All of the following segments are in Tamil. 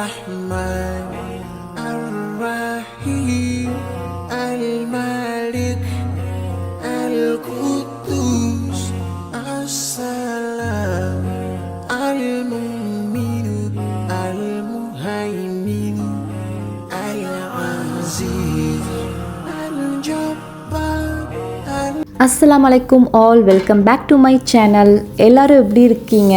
الرحمن الرحيم الملك القدوس السلام المؤمن المهيمن العزيز الجبار அஸ்ஸலாமு அலைக்கும் all welcome back to my channel எல்லாரும் எப்படி இருக்கீங்க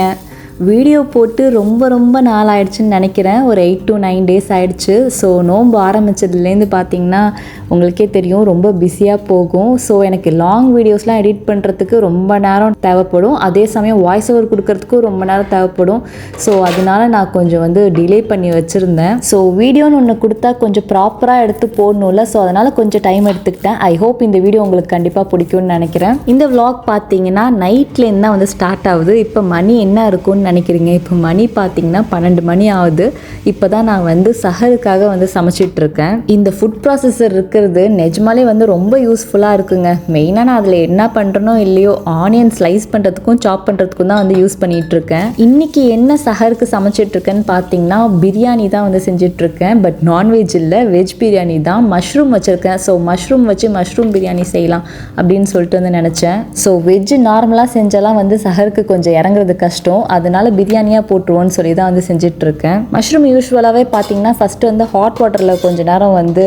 வீடியோ போட்டு ரொம்ப ரொம்ப நாள் ஆயிடுச்சுன்னு நினைக்கிறேன். ஒரு எயிட் டு நைன் டேஸ் ஆயிடுச்சு. ஸோ நோன்பு ஆரம்பிச்சதுலேருந்து பார்த்தீங்கன்னா உங்களுக்கே தெரியும் ரொம்ப பிஸியாக போகும். ஸோ எனக்கு லாங் வீடியோஸ்லாம் எடிட் பண்ணுறதுக்கு ரொம்ப நேரம் தேவைப்படும். அதே சமயம் வாய்ஸ் ஓவர் கொடுக்கறதுக்கும் ரொம்ப நேரம் தேவைப்படும். ஸோ அதனால நான் கொஞ்சம் வந்து டிலே பண்ணி வச்சுருந்தேன். ஸோ வீடியோன்னு ஒன்று கொடுத்தா கொஞ்சம் ப்ராப்பராக எடுத்து போடணும்ல. ஸோ அதனால் கொஞ்சம் டைம் எடுத்துக்கிட்டேன். ஐ ஹோப் இந்த வீடியோ உங்களுக்கு கண்டிப்பாக பிடிக்கும்னு நினைக்கிறேன். இந்த vlog பார்த்தீங்கன்னா நைட்லேருந்து தான் வந்து ஸ்டார்ட் ஆகுது. இப்போ மணி என்ன இருக்கும்னு நினைக்கிறீங்க? இப்போ மணி பார்த்தீங்கன்னா பன்னெண்டு மணி ஆகுது. இப்போ தான் நான் வந்து சஹருக்காக வந்து சமைச்சிட்டு இருக்கேன். இந்த ஃபுட் ப்ராசஸர் இருக்கிறது. நிஜமாலே வந்து ரொம்ப யூஸ்ஃபுல்லாக இருக்குங்க. மெயினாக நான் அதில் என்ன பண்ணுறனோ இல்லையோ ஆனியன் ஸ்லைஸ் பண்ணுறதுக்கும் சாப் பண்ணுறதுக்கும் தான் வந்து யூஸ் பண்ணிகிட்ருக்கேன் இன்றைக்கி இன்னைக்கு என்ன சஹருக்கு சமைச்சிட்ருக்கேன்னு பார்த்தீங்கன்னா பிரியாணி தான் வந்து செஞ்சுட்டு இருக்கேன் பட் நான்வெஜ் இல்லை வெஜ் பிரியாணி தான். மஷ்ரூம் வச்சுருக்கேன். ஸோ மஷ்ரூம் வச்சு மஷ்ரூம் பிரியாணி செய்யலாம் அப்படின்னு சொல்லிட்டு வந்து நினச்சேன். ஸோ வெஜ்ஜு நார்மலாக செஞ்சாலாம் வந்து சஹருக்கு கொஞ்சம் இறங்குறது கஷ்டம். அதனால் பிரியாணியாக போட்டுருவோன்னு சொல்லி தான் வந்து செஞ்சுட்டு இருக்கேன் மஷ்ரூம் யூஸ்வலாகவே பார்த்தீங்கன்னா ஃபஸ்ட்டு வந்து ஹாட் வாட்டரில் கொஞ்ச நேரம் வந்து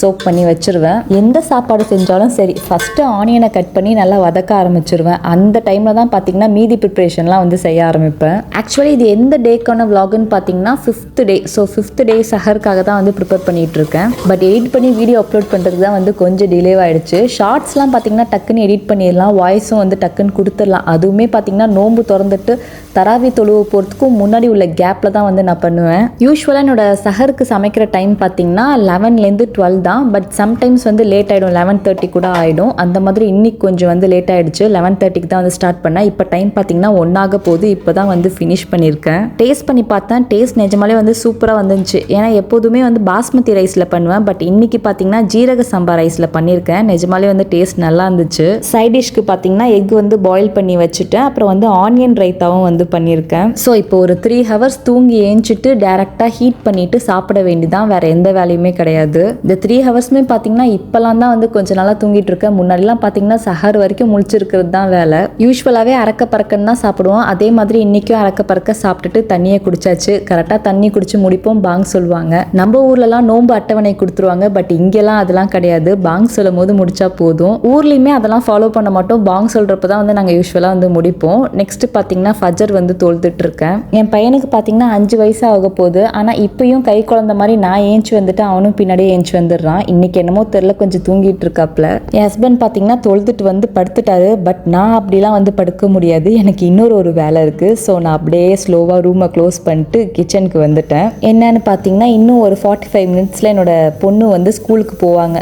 சோப் பண்ணி வச்சிருவேன். எந்த சாப்பாடு செஞ்சாலும் சரி ஃபஸ்ட்டு ஆனியனை கட் பண்ணி நல்லா வதக்க ஆரம்பிச்சிருவேன். அந்த டைமில் தான் பார்த்தீங்கன்னா மீதி ப்ரிப்ரேஷன்லாம் வந்து செய்ய ஆரம்பிப்பேன். ஆக்சுவலி இது எந்த டேக்கான விலாகுன்னு பார்த்தீங்கன்னா fifth day so fifth day சஹருக்காக தான் வந்து ப்ரிப்பேர் பண்ணிகிட்ருக்கேன் இருக்கேன் பட் எடிட் பண்ணி வீடியோ அப்லோட் பண்ணுறது தான் வந்து கொஞ்சம் டிலே ஆகிடுச்சு ஷார்ட்ஸ்லாம் பார்த்தீங்கன்னா டக்குன்னு எடிட் பண்ணிடலாம். வாய்ஸும் வந்து டக்குன்னு கொடுத்துடலாம். அதுவுமே பார்த்தீங்கன்னா நோன்பு திறந்துட்டு தராவி தொழுவு போகிறதுக்கும் முன்னாடி உள்ள கேப்பில் தான் வந்து நான் பண்ணுவேன். யூஸ்வலாக என்னோட சஹருக்கு சமைக்கிற டைம் பார்த்தீங்கன்னா லெவன்லேருந்து டுவெல் தான். பட் சம்டைம்ஸ் வந்து லேட் ஆகிடும் லெவன் தேர்ட்டி கூட ஆகிடும் அந்த மாதிரி இன்னைக்கு கொஞ்சம் வந்து லேட் ஆகிடுச்சு லெவன் தேர்ட்டிக்கு தான் வந்து ஸ்டார்ட் பண்ணேன். இப்போ டைம் பார்த்தீங்கன்னா ஒன்றாக போகுது. இப்போ தான் வந்து ஃபினிஷ் பண்ணியிருக்கேன் டேஸ்ட் பண்ணி பார்த்தேன். டேஸ்ட் நிஜமாலே வந்து சூப்பராக வந்துருந்துச்சு. ஏன்னா எப்போதுமே வந்து பாஸ்மதி ரைஸில் பண்ணுவேன். பட் இன்னைக்கு பார்த்தீங்கன்னா ஜீரக சம்பா ரைஸில் பண்ணியிருக்கேன் நிஜமாலே வந்து டேஸ்ட் நல்லா இருந்துச்சு. சைட் டிஷ்க்கு பார்த்தீங்கன்னா எக் வந்து பாயில் பண்ணி வச்சுட்டேன். அப்புறம் வந்து ஆனியன் ரைத்தாவும் வந்து பண்ணியிருக்கேன் ஸோ இப்போ ஒரு த்ரீ ஹவர்ஸ் தூங்கி ஏஞ்சிட்டு டேரெக்டாக ஹீட் பண்ணிட்டு சாப்பிட வேண்டிதான் வேற எந்த வேலையுமே கிடையாது. இந்த த்ரீ ஹவர்ஸ்மே பார்த்தீங்கன்னா இப்போலாம் தான் வந்து கொஞ்சம் நாளாக தூங்கிட்டு இருக்கேன். முன்னாடிலாம் பார்த்தீங்கன்னா சஹர் வரைக்கும் முழிச்சிருக்கிறது தான் வேலை. யூஸ்வலாகவே அறக்க பறக்கன்னு தான் சாப்பிடுவோம். அதே மாதிரி இன்றைக்கும் அறக்க பறக்க சாப்பிட்டுட்டு தண்ணியை குடிச்சாச்சு. கரெக்டாக தண்ணி குடிச்சு முடிப்போம் பாங் சொல்லுவாங்க. நம்ம ஊர்லலாம் நோன்பு அட்டவணை கொடுத்துருவாங்க. பட் இங்கெல்லாம் அதெல்லாம் கிடையாது. பாங் சொல்லும் போது முடிச்சா போதும். ஊர்லேயுமே அதெல்லாம் ஃபாலோ பண்ண மாட்டோம். பாங் சொல்கிறப்ப தான் வந்து நாங்கள் யூஸ்வலாக வந்து முடிப்போம். நெக்ஸ்ட் பார்த்தீங்கன்னா ஃபஜர் வந்து தொழுதுட்டு இருக்கேன். என் பையனுக்கு பார்த்தீங்கன்னா அஞ்சு வயசு ஆக போகுது ஆனால் இப்பயும் கை குழந்த மாதிரி நான் ஏஞ்சி வந்துட்டு அவனும் பின்னாடியே ஏஞ்சி வந்துடுறான். இன்னைக்கு என்னமோ தெரில கொஞ்சம் தூங்கிட்டு இருக்காப்ல. என் ஹஸ்பண்ட் பார்த்தீங்கன்னா தொழுதுட்டு வந்து படுத்துட்டாரு. பட் நான் அப்படிலாம் வந்து படுக்க முடியாது. எனக்கு இன்னொரு ஒரு வேலை இருக்குது ஸோ நான் அப்படியே ஸ்லோவாக ரூமை க்ளோஸ் பண்ணிட்டு கிச்சனுக்கு வந்துட்டேன். என்னன்னு பார்த்தீங்கன்னா இன்னும் ஒரு ஃபார்ட்டி ஃபைவ் மினிட்ஸில் என்னோட பொண்ணு வந்து ஸ்கூலுக்கு போவாங்க.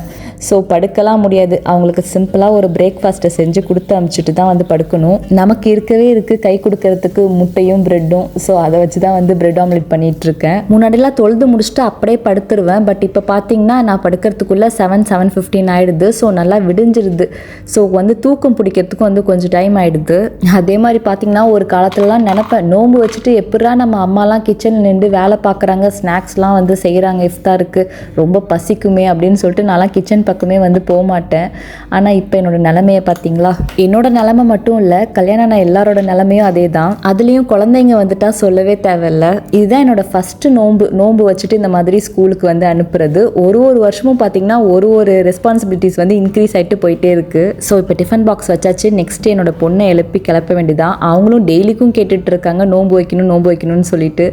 ஸோ படுக்கலாம் முடியாது. அவங்களுக்கு சிம்பிளாக ஒரு பிரேக்ஃபாஸ்ட்டை செஞ்சு கொடுத்து அனுப்பிச்சிட்டு தான் வந்து படுக்கணும். நமக்கு இருக்கவே இருக்குது கை கொடுக்கறதுக்கு முட்டையும் ப்ரெட்டும் ஸோ அதை வச்சு தான் வந்து ப்ரெட் ஆம்லெட் பண்ணிட்டு இருக்கேன் முன்னாடிலாம் தொழுது முடிச்சுட்டு அப்படியே படுத்துருவேன். பட் இப்போ பார்த்தீங்கன்னா நான் படுக்கிறதுக்குள்ளே செவன் செவன் ஃபிஃப்டின் ஆகிடுது ஸோ நல்லா விடிஞ்சிருது. ஸோ வந்து தூக்கம் பிடிக்கிறதுக்கும் வந்து கொஞ்சம் டைம் ஆகிடுது அதே மாதிரி பார்த்தீங்கன்னா ஒரு காலத்துலலாம் நினப்பேன் நோம்பு வச்சுட்டு எப்படா நம்ம அம்மாலாம் கிச்சனில் நின்று வேலை பார்க்குறாங்க ஸ்நாக்ஸ்லாம் வந்து செய்கிறாங்க இஃப்தாருக்கு. ரொம்ப பசிக்குமே அப்படின்னு சொல்லிட்டு நான்லாம் கிச்சன் பக்கமே வந்து போக மாட்டேன் ஆனால் இப்போ என்னோட நிலமையை பார்த்தீங்களா என்னோட நிலமை மட்டும் இல்லை கல்யாணம் நான் எல்லாரோட நிலமையும் அதே தான் அதுலேயும் குழந்தைங்க வந்துட்டா சொல்லவே தேவையில்ல. இதுதான் என்னோட ஃபஸ்ட்டு நோன்பு. நோன்பு வச்சுட்டு இந்த மாதிரி ஸ்கூலுக்கு வந்து அனுப்புறது. ஒரு ஒரு வருஷமும் பார்த்தீங்கன்னா ஒரு ஒரு ரெஸ்பான்சிபிலிட்டிஸ் வந்து இன்க்ரீஸ் ஆகிட்டு போயிட்டே இருக்குது ஸோ இப்போ டிஃபன் பாக்ஸ் வச்சாச்சு. நெக்ஸ்ட் என்னோட பொண்ணை எழுப்பி கிளப்ப வேண்டியதான் அவங்களும் டெய்லிக்கும் கேட்டுட்டு இருக்காங்க. நோன்பு வைக்கணும் நோன்பு வைக்கணும்னு சொல்லிட்டு.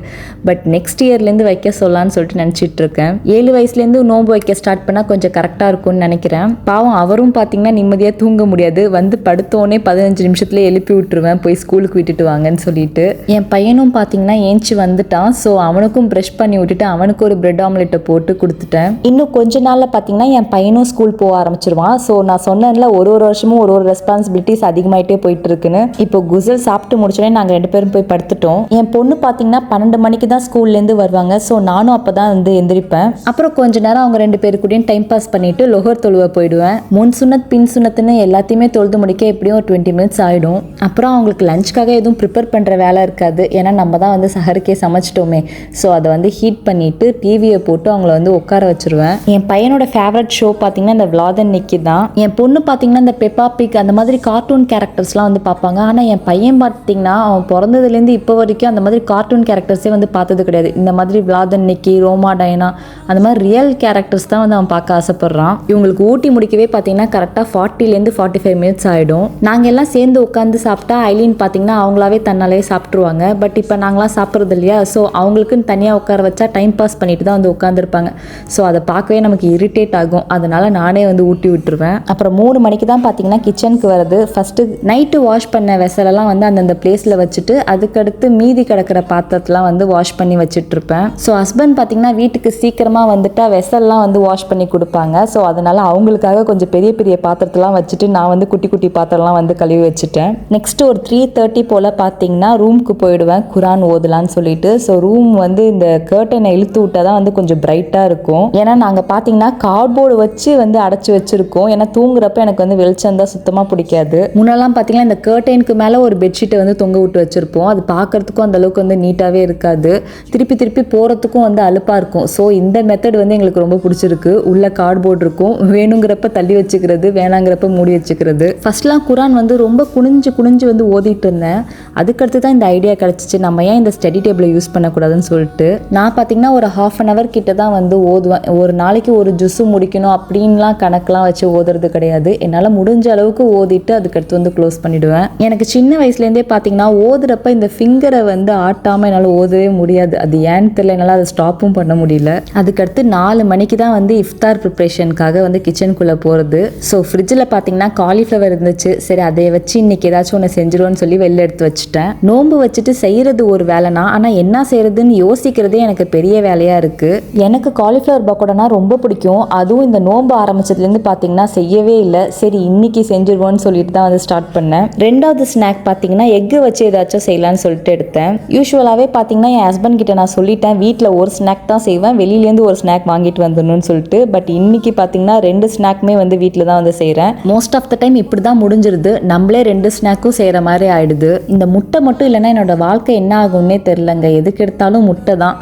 பட் நெக்ஸ்ட் இயர்லேருந்து வைக்க சொல்லலான்னு சொல்லிட்டு நினச்சிட்டு இருக்கேன். ஏழு வயசுலேருந்து நோன்பு வைக்க ஸ்டார்ட் பண்ணால் கொஞ்சம் கரெக்டாக இருக்கும். இருக்கும்னு நினைக்கிறேன். பாவம் அவரும் பார்த்தீங்கன்னா நிம்மதியாக தூங்க முடியாது. வந்து படுத்தோடனே பதினஞ்சு நிமிஷத்துல எழுப்பி விட்டுருவேன். போய் ஸ்கூலுக்கு விட்டுட்டு வாங்கன்னு சொல்லிட்டு. என் பையனும் பார்த்தீங்கன்னா ஏஞ்சி வந்துட்டான். ஸோ அவனுக்கும் ப்ரஷ் பண்ணி விட்டுட்டு அவனுக்கு ஒரு பிரெட் ஆம்லெட்டை போட்டு கொடுத்துட்டேன். இன்னும் கொஞ்ச நாளில் பார்த்தீங்கன்னா என் பையனும் ஸ்கூல் போக ஆரம்பிச்சிருவான். ஸோ நான் சொன்னேன்ல ஒரு ஒரு வருஷமும் ஒரு ஒரு ரெஸ்பான்சிபிலிட்டிஸ் அதிகமாயிட்டே போயிட்டு இருக்குன்னு இப்போ குசல் சாப்பிட்டு முடிச்சோடனே நாங்கள் ரெண்டு பேரும் போய் படுத்துட்டோம். என் பொண்ணு பார்த்தீங்கன்னா பன்னெண்டு மணிக்கு தான் ஸ்கூல்லேருந்து வருவாங்க. ஸோ நானும் அப்போ தான் வந்து எந்திரிப்பேன். அப்புறம் கொஞ்ச நேரம் அவங்க ரெண்டு பேருக்குடையும் டைம் பாஸ் பண்ணிட்டு லொஹர் தொழுவ போயிடுவேன். முன் சுனத் பின் சுனத்துன்னு எல்லாத்தையுமே தொழுது முடிக்க எப்படியும் ஒரு டுவெண்ட்டி மினிட்ஸ் ஆகிடும் அப்புறம் அவங்களுக்கு லஞ்சுக்காக எதுவும் ப்ரிப்பேர் பண்ணுற வேலை இருக்காது. ஏன்னா நம்ம தான் வந்து சஹருக்கே சமைச்சிட்டோமே. ஸோ அதை வந்து ஹீட் பண்ணிட்டு டிவியை போட்டு அவங்கள வந்து உட்கார வச்சிருவேன். என் பையனோட ஃபேவரட் ஷோ பார்த்தீங்கன்னா இந்த விளாதன் நிக்கி தான். என் பொண்ணு பார்த்தீங்கன்னா இந்த பெப்பா பிக் அந்த மாதிரி கார்ட்டூன் கேரக்டர்ஸ்லாம் வந்து பார்ப்பாங்க. ஆனால் என் பையன் பார்த்தீங்கன்னா அவன் பிறந்ததுலேருந்து இப்போ வரைக்கும் அந்த மாதிரி கார்ட்டூன் கேரக்டர்ஸே வந்து பார்த்தது கிடையாது. இந்த மாதிரி விளாதன் நிக்கி ரோமா டைனா அந்த மாதிரி ரியல் கேரக்டர்ஸ் தான் வந்து அவன் பார்க்க ஆசைப்படுறான். இவங்களுக்கு ஊட்டி முடிக்கவே பார்த்தீங்கன்னா கரெக்டாக ஃபார்ட்டிலேருந்து ஃபார்ட்டி ஃபைவ் மினிட்ஸ் ஆகிடும் நாங்கள் எல்லாம் சேர்ந்து உட்காந்து சாப்பிட்டா ஐலின் பார்த்தீங்கன்னா அவங்களாவே தன்னாலே சாப்பிட்ருவாங்க பட் இப்போ நாங்களாம் சாப்பிட்றது இல்லையா? ஸோ அவங்களுக்குன்னு தனியாக உட்கார வச்சா டைம் பாஸ் பண்ணிட்டு தான் வந்து உட்காந்துருப்பாங்க ஸோ அதை பார்க்கவே நமக்கு இரிட்டேட் ஆகும். அதனால் நானே வந்து ஊட்டி விட்டுருவேன். அப்புறம் மூணு மணிக்கு தான் பார்த்தீங்கன்னா கிச்சனுக்கு வருது ஃபஸ்ட்டு நைட்டு வாஷ் பண்ண வெசலெல்லாம் வந்து அந்தந்த பிளேஸில் வச்சுட்டு அதுக்கடுத்து மீதி கிடக்கிற பாத்திரத்தெலாம் வந்து வாஷ் பண்ணி வச்சுட்டு இருப்பேன். ஸோ ஹஸ்பண்ட் பார்த்தீங்கன்னா வீட்டுக்கு சீக்கிரமாக வந்துட்டால் வெசல்லாம் வந்து வாஷ் பண்ணி கொடுப்பாங்க. ஸோ அதனால் அவங்களுக்காக கொஞ்சம் பெரிய பெரிய பாத்திரத்தெல்லாம் வச்சுட்டு நான் வந்து குட்டி குட்டி பாத்திரம்லாம் வந்து கழுவி வச்சுட்டேன். நெக்ஸ்ட் ஒரு த்ரீ தேர்ட்டி போல் பார்த்தீங்கன்னா ரூமுக்கு போயிடுவேன் குரான் ஓதலான்னு சொல்லிட்டு. ஸோ ரூம் வந்து இந்த கேர்டனை இழுத்து விட்டா தான் வந்து கொஞ்சம் பிரைட்டாக இருக்கும். ஏன்னா நாங்கள் பார்த்தீங்கன்னா கார்ட்போர்டு வச்சு வந்து அடைச்சி வச்சுருக்கோம். ஏன்னா தூங்குறப்ப எனக்கு வந்து வெளிச்சம் தான் சுத்தமாக பிடிக்காது. முன்னெல்லாம் பார்த்தீங்கன்னா இந்த கேர்டனுக்கு மேலே ஒரு பெட்ஷீட்டை வந்து தொங்க விட்டு வச்சுருப்போம். அது பார்க்கறதுக்கும் அந்தளவுக்கு வந்து நீட்டாகவே இருக்காது. திருப்பி திருப்பி போகிறதுக்கும் வந்து அலுப்பாக இருக்கும். ஸோ இந்த மெத்தட் வந்து எங்களுக்கு ரொம்ப பிடிச்சிருக்கு. உள்ள கார்ட்போர்ட் இருக்கும். வேணுங்கிறப்ப தள்ளி வச்சுக்கிறது வேணாங்கிறப்ப மூடி வச்சுக்கிறது. ஃபர்ஸ்ட்லாம் குரான் வந்து ரொம்ப குனிஞ்சு குனிஞ்சு வந்து ஓதிட்டு இருந்தேன் அதுக்கடுத்து தான் இந்த ஐடியா கிடச்சிச்சு. நம்ம ஏன் இந்த ஸ்டடி டேபிளை யூஸ் பண்ணக்கூடாதுன்னு சொல்லிட்டு. நான் பார்த்தீங்கன்னா ஒரு ஹாஃப் அன் ஹவர் கிட்ட தான் வந்து ஓதுவேன். ஒரு நாளைக்கு ஒரு ஜுஸ்ஸு முடிக்கணும் அப்படின்லாம் கணக்கெலாம் வச்சு ஓதுறது கிடையாது. என்னால் முடிஞ்ச அளவுக்கு ஓதிட்டு அதுக்கடுத்து வந்து க்ளோஸ் பண்ணிவிடுவேன் எனக்கு சின்ன வயசுலேருந்தே பார்த்தீங்கன்னா ஓதுறப்ப இந்த ஃபிங்கரை வந்து ஆட்டாமல் என்னால் ஓதவே முடியாது. அது ஏன்னு தெரியல. என்னால் அதை ஸ்டாப்பும் பண்ண முடியல. அதுக்கடுத்து நாலு மணிக்கு தான் வந்து இஃப்தார் ப்ரிப்ரேஷனுக்காக வந்து கிச்சனுக்குள்ளே போகிறது ஸோ ஃப்ரிட்ஜில் பார்த்தீங்கன்னா காலிஃப்ளவர் இருந்துச்சு. சரி அதை வச்சு இன்றைக்கி ஏதாச்சும் ஒன்று செஞ்சிருவோன்னு சொல்லி வெளில எடுத்து வச்சுட்டேன். நோன்பு வச்சுட்டு செய்கிறது ஒரு வேலைனா ஆனால் என்ன செய்கிறதுன்னு யோசிக்கிறதே எனக்கு பெரிய வேலையாக இருக்குது எனக்கு காலிஃப்ளவர் பக்கோடனா ரொம்ப பிடிக்கும். அதுவும் இந்த நோன்பு ஆரம்பிச்சதுலேருந்து பார்த்தீங்கன்னா செய்யவே இல்லை. சரி இன்னைக்கு செஞ்சிருவோன்னு சொல்லிட்டு தான் வந்து ஸ்டார்ட் பண்ணேன். ரெண்டாவது ஸ்நாக் பார்த்தீங்கன்னா எக்கு வச்சு ஏதாச்சும் செய்யலாம்னு சொல்லிட்டு எடுத்தேன். யூஸ்வலாகவே பார்த்தீங்கன்னா என் ஹஸ்பண்ட் கிட்ட நான் சொல்லிட்டேன் வீட்டில் ஒரு ஸ்நாக் தான் செய்வேன் வெளியிலேருந்து ஒரு ஸ்நாக் வாங்கிட்டு வந்துடணும்னு சொல்லிட்டு. பட் இன்னைக்கு பார்த்தீங்கன்னா ரெண்டு ஸ்நாக்குமே வந்து வீட்டில் தான் வந்து செய்கிறேன் மோஸ்ட் ஆஃப் த டைம் இப்படி தான் முடிஞ்சிருது. நம்மளே ரெண்டு ஸ்நாக்கும் செய்கிற மாதிரி ஆயிடுது. இந்த முட்டை மட்டும் இல்லைன்னா என்னோட வாழ்க்கை என்ன ஆகும்னே தெரிலங்க எதுக்கு எடுத்தாலும் முட்டை தான்.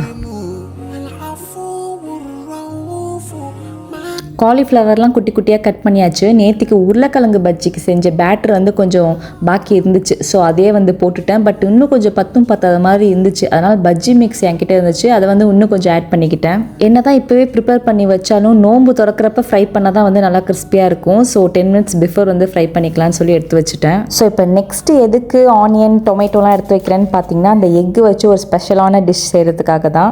காலிஃப்ளவர்லாம் குட்டி குட்டியாக கட் பண்ணியாச்சு. நேற்றுக்கு உருளைக்கிழங்கு பஜ்ஜிக்கு செஞ்ச பேட்டர் வந்து கொஞ்சம் பாக்கி இருந்துச்சு. ஸோ அதே வந்து போட்டுட்டேன். பட் இன்னும் கொஞ்சம் பத்தும் பத்தாத மாதிரி இருந்துச்சு. அதனால் பஜ்ஜி மிக்ஸ் என்கிட்ட இருந்துச்சு. அதை வந்து இன்னும் கொஞ்சம் ஆட் பண்ணிக்கிட்டேன். என்ன தான் இப்போவே ப்ரிப்பேர் பண்ணி வச்சாலும் நோம்பு திறக்கிறப்ப ஃப்ரை பண்ணால் தான் வந்து நல்லா கிறிஸ்பியாக இருக்கும். ஸோ டென் மினிட்ஸ் பிஃபோர் வந்து ஃப்ரை பண்ணிக்கலாம்னு சொல்லி எடுத்து வச்சுட்டேன். ஸோ இப்போ நெக்ஸ்ட் எதுக்கு ஆனியன் டொமேட்டோலாம் எடுத்து வைக்கிறேன்னு பார்த்தீங்கன்னா அந்த எக் வச்சு ஒரு ஸ்பெஷலான டிஷ் செய்கிறதுக்காக தான்.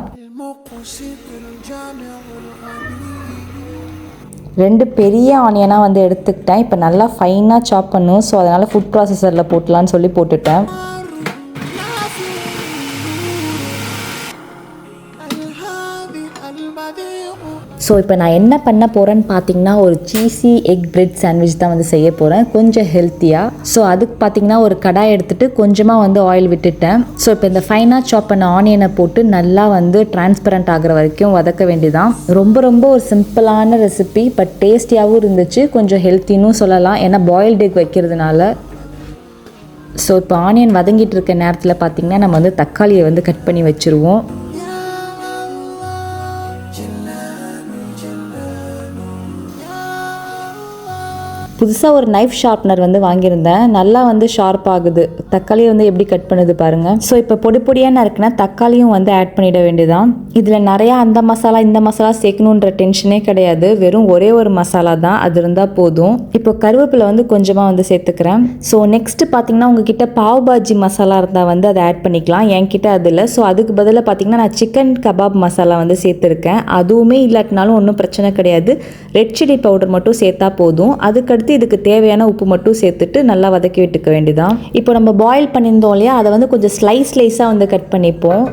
ரெண்டு பெரிய ஆனியனாக வந்து எடுத்துக்கிட்டேன். இப்போ நல்லா ஃபைனாக சாப் பண்ணும் ஸோ அதனால் ஃபுட் ப்ராசஸரில் போட்டலான்னு சொல்லி போட்டுட்டேன். ஸோ இப்போ நான் என்ன பண்ண போகிறேன்னு பார்த்தீங்கன்னா ஒரு சீஸி எக் பிரெட் சாண்ட்விச் தான் வந்து செய்ய போகிறேன் கொஞ்சம் ஹெல்த்தியாக ஸோ அதுக்கு பார்த்தீங்கன்னா ஒரு கடாய் எடுத்துகிட்டு கொஞ்சமாக வந்து ஆயில் விட்டுட்டேன். ஸோ இப்போ இந்த ஃபைனாக சாப் பண்ண ஆனியனை போட்டு நல்லா வந்து டிரான்ஸ்பரண்ட் ஆகிற வரைக்கும் வதக்க வேண்டியதான் ரொம்ப ரொம்ப ஒரு சிம்பிளான ரெசிபி பட் டேஸ்டியாகவும் இருந்துச்சு. கொஞ்சம் ஹெல்த்தின்னு சொல்லலாம். ஏன்னா பாயில்டு எக் வைக்கிறதுனால. ஸோ இப்போ ஆனியன் வதங்கிட்டு இருக்க நேரத்தில் பார்த்தீங்கன்னா நம்ம வந்து தக்காளியை வந்து கட் பண்ணி வச்சுருவோம். புதுசாக ஒரு நைஃப் ஷார்ப்னர் வந்து வாங்கியிருந்தேன். நல்லா வந்து ஷார்ப் ஆகுது. தக்காளியை வந்து எப்படி கட் பண்ணுது பாருங்கள் ஸோ இப்போ பொடி பொடியாக நறுக்குனா தக்காளியும் வந்து ஆட் பண்ணிட வேண்டியதான் இதில் நிறையா அந்த மசாலா இந்த மசாலா சேர்க்கணுன்ற டென்ஷனே கிடையாது. வெறும் ஒரே ஒரு மசாலா தான். அது இருந்தால் போதும். இப்போ கருவேப்பிலை வந்து கொஞ்சமாக வந்து சேர்த்துக்கிறேன். ஸோ நெக்ஸ்ட் பார்த்தீங்கன்னா உங்ககிட்ட பாவ் பாஜி மசாலா இருந்தால் வந்து அதை ஆட் பண்ணிக்கலாம். என்கிட்ட அது இல்லை. ஸோ அதுக்கு பதிலாக பார்த்தீங்கன்னா நான் சிக்கன் கபாப் மசாலா வந்து சேர்த்துருக்கேன். அதுவுமே இல்லாட்டினாலும் ஒன்றும் பிரச்சனை கிடையாது. ரெட் சில்லி பவுடர் மட்டும் சேர்த்தா போதும். அதுக்கடுத்து இதுக்கு தேவையான உப்பு மட்டும் சேர்த்துட்டு நல்லா வதக்கி விட்டுக்க வேண்டியதான் இப்போ நம்ம பாயில் பண்ணியிருந்தோம் இல்லையா? அதை வந்து கொஞ்சம் ஸ்லைஸ் ஸ்லைஸாக வந்து கட் பண்ணிப்போம்.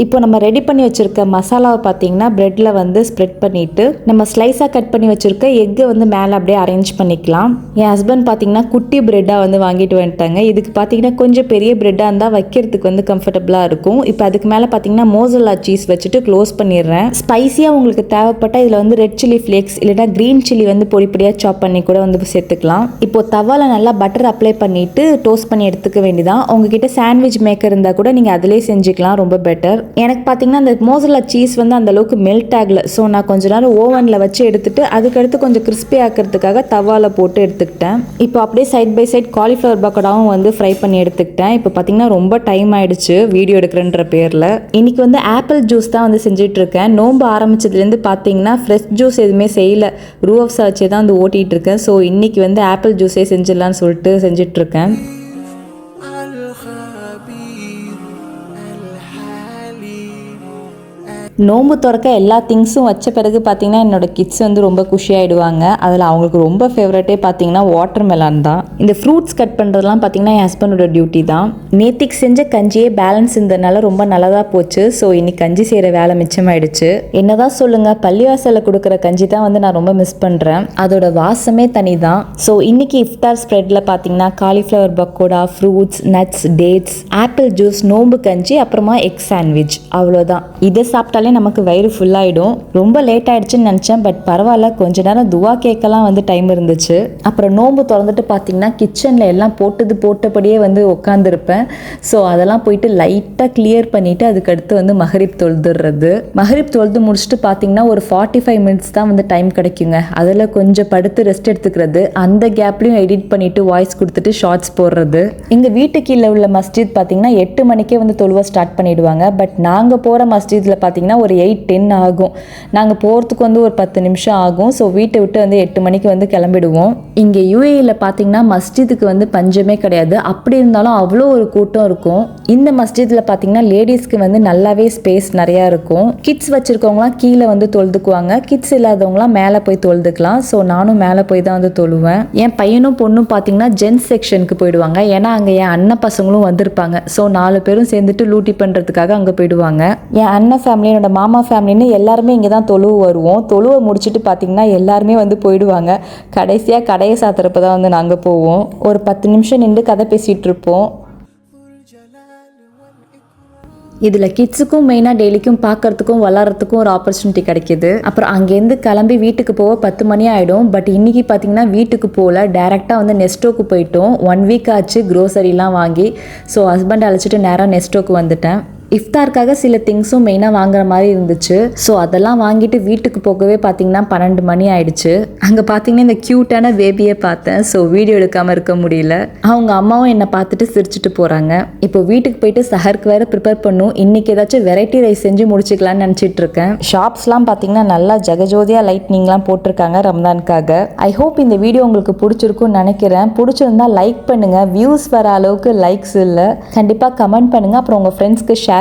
இப்போ நம்ம ரெடி பண்ணி வச்சுருக்க மசாலாவை பார்த்தீங்கன்னா ப்ரெட்டில் வந்து ஸ்ப்ரெட் பண்ணிவிட்டு நம்ம ஸ்லைஸாக கட் பண்ணி வச்சுருக்க எக்கை வந்து மேலே அப்படியே அரேஞ்ச் பண்ணிக்கலாம். என் ஹஸ்பண்ட் பார்த்தீங்கன்னா குட்டி ப்ரெட்டாக வந்து வாங்கிட்டு வந்துட்டாங்க. இதுக்கு பார்த்தீங்கன்னா கொஞ்சம் பெரிய ப்ரெட்டாக இருந்தால் வைக்கிறதுக்கு வந்து கம்ஃபர்டபுளாக இருக்கும். இப்போ அதுக்கு மேலே பார்த்தீங்கன்னா மோசல்லா சீஸ் வச்சுட்டு க்ளோஸ் பண்ணிடுறேன். ஸ்பைஸியாக உங்களுக்கு தேவைப்பட்டால் இதில் வந்து ரெட் சில்லி ஃப்ளேக்ஸ் இல்லைனா க்ரீன் சில்லி வந்து பொடி பொடியாக சாப் பண்ணி கூட வந்து சேர்த்துக்கலாம். இப்போ தவால நல்லா பட்டர் அப்ளை பண்ணிவிட்டு டோஸ்ட் பண்ணி எடுத்துக்க வேண்டியதான் உங்ககிட்ட சாண்ட்விச் மேக்கர் இருந்தால் கூட நீங்கள் அதிலே செஞ்சுக்கலாம். ரொம்ப பெட்டர் எனக்கு பார்த்தீங்கன்னா அந்த மோசலா சீஸ் வந்து அந்தளவுக்கு மெல்ட் ஆகலை. ஸோ நான் கொஞ்ச நேரம் ஓவனில் வச்சு எடுத்துகிட்டு அதுக்கடுத்து கொஞ்சம் கிறிஸ்பி ஆக்கிறதுக்காக தவாவில் போட்டு எடுத்துக்கிட்டேன். இப்போ அப்படியே சைட் பை சைட் காலிஃப்ளவர் பக்கோடாவும் வந்து ஃப்ரை பண்ணி எடுத்துக்கிட்டேன். இப்போ பார்த்தீங்கன்னா ரொம்ப டைம் ஆகிடுச்சு வீடியோ எடுக்கிறேன்ற பேரில். இன்றைக்கி வந்து ஆப்பிள் ஜூஸ் தான் வந்து செஞ்சிட்ருக்கேன். நோம்பு ஆரம்பித்ததுலேருந்து பார்த்தீங்கன்னா ஃப்ரெஷ் ஜூஸ் எதுவுமே செய்யல. ஆஃப்ஸை வச்சே தான் வந்து ஓட்டிகிட்டு இருக்கேன் ஸோ இன்றைக்கி வந்து ஆப்பிள் ஜூஸே செஞ்சிடலான்னு சொல்லிட்டு செஞ்சிட்ருக்கேன். நோம்பு திறக்க எல்லா திங்ஸும் வச்ச பிறகு பார்த்திங்கன்னா என்னோட கிட்ஸ் வந்து ரொம்ப குஷியாகிடுவாங்க அதில் அவங்களுக்கு ரொம்ப ஃபேவரட்டே பார்த்தீங்கன்னா வாட்டர் மெலான் தான். இந்த ஃப்ரூட்ஸ் கட் பண்ணுறதுலாம் பார்த்தீங்கன்னா என் ஹஸ்பண்டோட டியூட்டி தான். நேத்திக்கு செஞ்ச கஞ்சியே பேலன்ஸ் இருந்ததுனால ரொம்ப நல்லதாக போச்சு. ஸோ இன்னைக்கு கஞ்சி செய்கிற வேலை மிச்சமாயிடுச்சு. என்னதான் சொல்லுங்கள் பள்ளிவாசலில் கொடுக்குற கஞ்சி தான் வந்து நான் ரொம்ப மிஸ் பண்ணுறேன் அதோட வாசமே தனி தான். ஸோ இன்னைக்கு இஃப்தார் ஸ்ப்ரெட்டில் பார்த்தீங்கன்னா cauliflower pakoda fruits nuts dates apple juice நோம்பு கஞ்சி அப்புறமா எக் சாண்ட்விச் அவ்வளோதான் இதை சாப்பிட்டாலே நமக்கு வயிறு ஃபுல்லாகிடும் ரொம்ப லேட் ஆயிடுச்சுன்னு நினச்சேன் பட் பரவாயில்ல கொஞ்ச நேரம் துவா கேட்கலாம் வந்து டைம் இருந்துச்சு. அப்புறம் நோம்பு திறந்துட்டு பார்த்தீங்கன்னா கிச்சனில் எல்லாம் போட்டது போட்டபடியே வந்து உட்காந்துருப்பேன் ஸோ அதெல்லாம் போயிட்டு லைட்டாக கிளியர் பண்ணிவிட்டு அதுக்கடுத்து வந்து மஹரிப் தொழுதுடுறது மஹரிப் தொழுது முடிச்சுட்டு பார்த்தீங்கன்னா ஒரு ஃபார்ட்டி ஃபைவ் மினிட்ஸ் தான் வந்து டைம் கிடைக்குங்க. அதில் கொஞ்சம் படுத்து ரெஸ்ட் எடுத்துக்கிறது. அந்த கேப்லையும் எடிட் பண்ணிவிட்டு வாய்ஸ் கொடுத்துட்டு ஷார்ட்ஸ் போடுறது. எங்கள் வீட்டு கீழே உள்ள மஸ்ஜித் பார்த்தீங்கன்னா எட்டு மணிக்கே வந்து தொழுவ ஸ்டார்ட் பண்ணிவிடுவாங்க பட் நாங்கள் போகிற மஸ்ஜிதில் பார்த்தீங்கன்னா ஒரு எயிட் டென் ஆகும். நாங்கள் போகிறதுக்கு வந்து ஒரு பத்து நிமிஷம் ஆகும். ஸோ வீட்டை விட்டு வந்து எட்டு மணிக்கு வந்து கிளம்பிடுவோம். இங்கே யூஏயில் பார்த்தீங்கன்னா மஸ்ஜிதுக்கு வந்து பஞ்சமே கிடையாது. அப்படி இருந்தாலும் அவ்வளோ ஒரு கூட்டம் இருக்கும். இந்த மஸ்ஜிதில் பார்த்தீங்கன்னா லேடிஸ்க்கு வந்து நல்லாவே ஸ்பேஸ் நிறையா இருக்கும். கிட்ஸ் வச்சுருக்கவங்களாம் கீழே வந்து தொழுதுக்குவாங்க. கிட்ஸ் இல்லாதவங்களாம் மேலே போய் தொழுதுக்கலாம். ஸோ நானும் மேலே போய் தான் வந்து தொழுவேன். என் பையனும் பொண்ணும் பார்த்தீங்கன்னா ஜென்ஸ் செக்ஷனுக்கு போயிடுவாங்க. ஏன்னா அங்கே என் அண்ணன் பசங்களும் வந்திருப்பாங்க. ஸோ நாலு பேரும் சேர்ந்துட்டு லூட்டி பண்ணுறதுக்காக அங்கே போயிடுவாங்க. என் அண்ணன் ஃபேமிலியோட என்னோட மாமா ஃபேமிலின்னு எல்லாருமே இங்கே தான் தொழுவு வருவோம். தொழுவை முடிச்சுட்டு பார்த்தீங்கன்னா எல்லாருமே வந்து போயிடுவாங்க. கடைசியாக கடையை சாத்துறப்ப தான் வந்து நாங்கள் போவோம். ஒரு பத்து நிமிஷம் நின்று கதை பேசிகிட்டு இருப்போம். இதில் கிட்ஸுக்கும் மெயினாக டெய்லிக்கும் பார்க்கறதுக்கும் வளர்கிறதுக்கும் ஒரு ஆப்பர்ச்சுனிட்டி கிடைக்கிது. அப்புறம் அங்கேருந்து கிளம்பி வீட்டுக்கு போக பத்து மணி ஆகிடும் பட் இன்றைக்கி பார்த்தீங்கன்னா வீட்டுக்கு போகல டேரெக்டாக வந்து நெஸ்டோக்கு போயிட்டோம். ஒன் வீக் ஆச்சு க்ரோசரிலாம் வாங்கி. ஸோ ஹஸ்பண்ட் அழைச்சிட்டு நேராக நெஸ்டோக்கு வந்துட்டேன். இஃப்தாருக்காக சில திங்ஸும் மெயினாக வாங்குற மாதிரி இருந்துச்சு. ஸோ அதெல்லாம் வாங்கிட்டு வீட்டுக்கு போகவே பார்த்தீங்கன்னா பன்னெண்டு மணி ஆயிடுச்சு. அங்கே பார்த்தீங்கன்னா இந்த க்யூட்டான பேபியை பார்த்தேன். ஸோ வீடியோ எடுக்காமல் இருக்க முடியல. அவங்க அம்மாவும் என்னை பார்த்துட்டு சிரிச்சுட்டு போகிறாங்க இப்போ வீட்டுக்கு போயிட்டு சஹருக்கு வேறு ப்ரிப்பேர் பண்ணும். இன்னைக்கு ஏதாச்சும் வெரைட்டி ரைஸ் செஞ்சு முடிச்சுக்கலாம்னு நினச்சிட்டு இருக்கேன். ஷாப்ஸ்லாம் பார்த்தீங்கன்னா நல்லா ஜெகஜோதியாக லைட்னிங்லாம் போட்டிருக்காங்க ரம்தானுக்காக ஐ ஹோப் இந்த வீடியோ உங்களுக்கு பிடிச்சிருக்கும்னு நினைக்கிறேன். பிடிச்சிருந்தா லைக் பண்ணுங்கள் வியூஸ் வர அளவுக்கு லைக்ஸ் இல்லை. கண்டிப்பாக கமெண்ட் பண்ணுங்கள் அப்புறம் உங்கள் ஃப்ரெண்ட்ஸ்க்கு ஷேர்